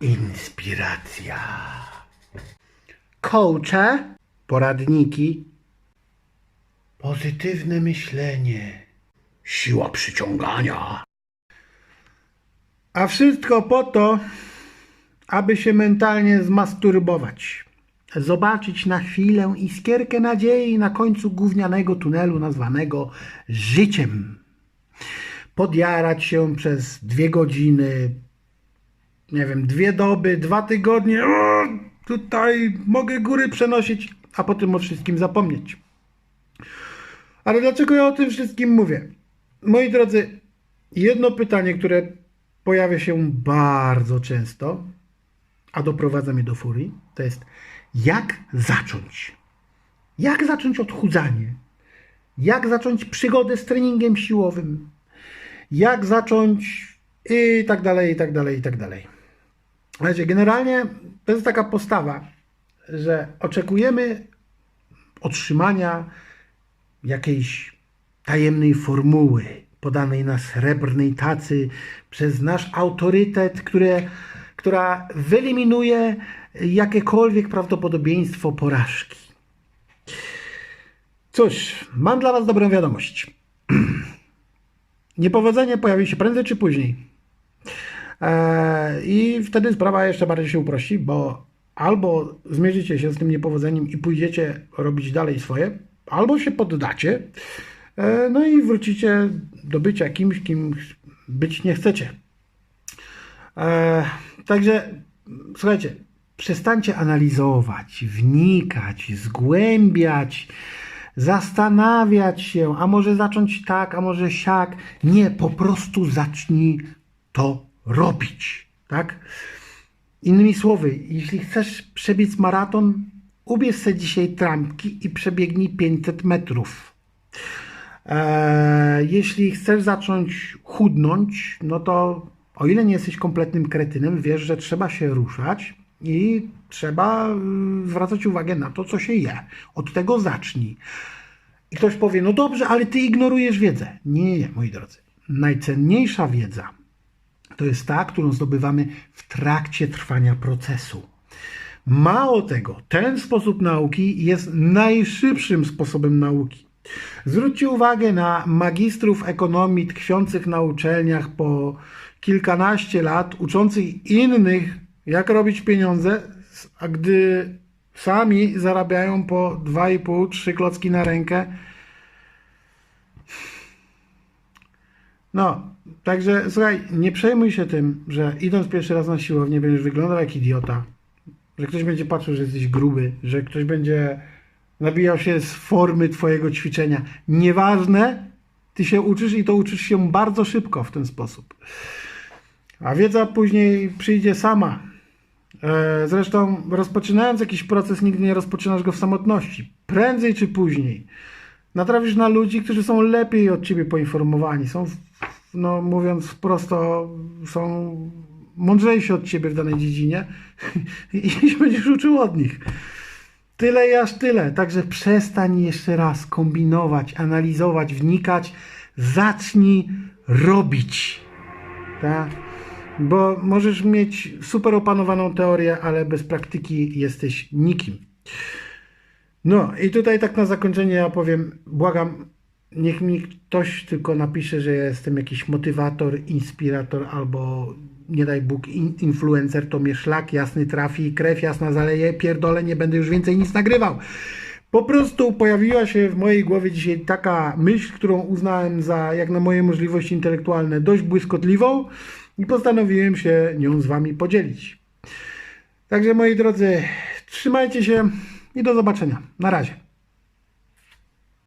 inspiracja. Coache, poradniki, pozytywne myślenie, siła przyciągania. A wszystko po to, aby się mentalnie zmasturbować. Zobaczyć na chwilę iskierkę nadziei na końcu gównianego tunelu nazwanego życiem. Podjarać się przez dwie godziny, nie wiem, dwie doby, dwa tygodnie. O, tutaj mogę góry przenosić, a potem o wszystkim zapomnieć. Ale dlaczego ja o tym wszystkim mówię? Moi drodzy, jedno pytanie, które pojawia się bardzo często, a doprowadza mnie do furii, to jest jak zacząć? Jak zacząć odchudzanie? Jak zacząć przygodę z treningiem siłowym? Jak zacząć i tak dalej, i tak dalej, i tak dalej. Słuchajcie, generalnie to jest taka postawa, że oczekujemy otrzymania jakiejś tajemnej formuły podanej na srebrnej tacy przez nasz autorytet, które, która wyeliminuje jakiekolwiek prawdopodobieństwo porażki. Cóż, mam dla Was dobrą wiadomość. Niepowodzenie pojawi się prędzej czy później. Eee, I wtedy sprawa jeszcze bardziej się uprości, bo albo zmierzycie się z tym niepowodzeniem i pójdziecie robić dalej swoje, albo się poddacie, e, no i wrócicie do bycia kimś, kim być nie chcecie. E, Także słuchajcie, przestańcie analizować, wnikać, zgłębiać, zastanawiać się, a może zacząć tak, a może siak. Nie, po prostu zacznij to robić, tak? Innymi słowy, jeśli chcesz przebiec maraton, ubierz sobie dzisiaj trampki i przebiegnij 500 metrów. Eee, jeśli chcesz zacząć chudnąć, no to o ile nie jesteś kompletnym kretynem, wiesz, że trzeba się ruszać i trzeba y, zwracać uwagę na to, co się je. Od tego zacznij. I ktoś powie, no dobrze, ale ty ignorujesz wiedzę. Nie, nie, nie, moi drodzy. Najcenniejsza wiedza to jest ta, którą zdobywamy w trakcie trwania procesu. Mało tego, ten sposób nauki jest najszybszym sposobem nauki. Zwróćcie uwagę na magistrów ekonomii tkwiących na uczelniach po kilkanaście lat, uczących innych, jak robić pieniądze, a gdy sami zarabiają po 2,5-3 klocki na rękę. No, także słuchaj, nie przejmuj się tym, że idąc pierwszy raz na siłownię będziesz wyglądał jak idiota, że ktoś będzie patrzył, że jesteś gruby, że ktoś będzie nabijał się z formy twojego ćwiczenia. Nieważne, ty się uczysz i to uczysz się bardzo szybko w ten sposób. A wiedza później przyjdzie sama. E, Zresztą rozpoczynając jakiś proces, nigdy nie rozpoczynasz go w samotności. Prędzej czy później natrafisz na ludzi, którzy są lepiej od ciebie poinformowani. Są, no mówiąc prosto, są mądrzejsi od ciebie w danej dziedzinie i się będziesz uczył od nich. Tyle i aż tyle. Także przestań jeszcze raz kombinować, analizować, wnikać. Zacznij robić. Tak? Bo możesz mieć super opanowaną teorię, ale bez praktyki jesteś nikim. No i tutaj tak na zakończenie ja powiem, błagam, niech mi ktoś tylko napisze, że jestem jakiś motywator, inspirator albo nie daj Bóg in, influencer, to mnie szlak jasny trafi, krew jasna zaleje, pierdolę, nie będę już więcej nic nagrywał. Po prostu pojawiła się w mojej głowie dzisiaj taka myśl, którą uznałem za, jak na moje możliwości intelektualne, dość błyskotliwą i postanowiłem się nią z Wami podzielić. Także moi drodzy, trzymajcie się i do zobaczenia. Na razie.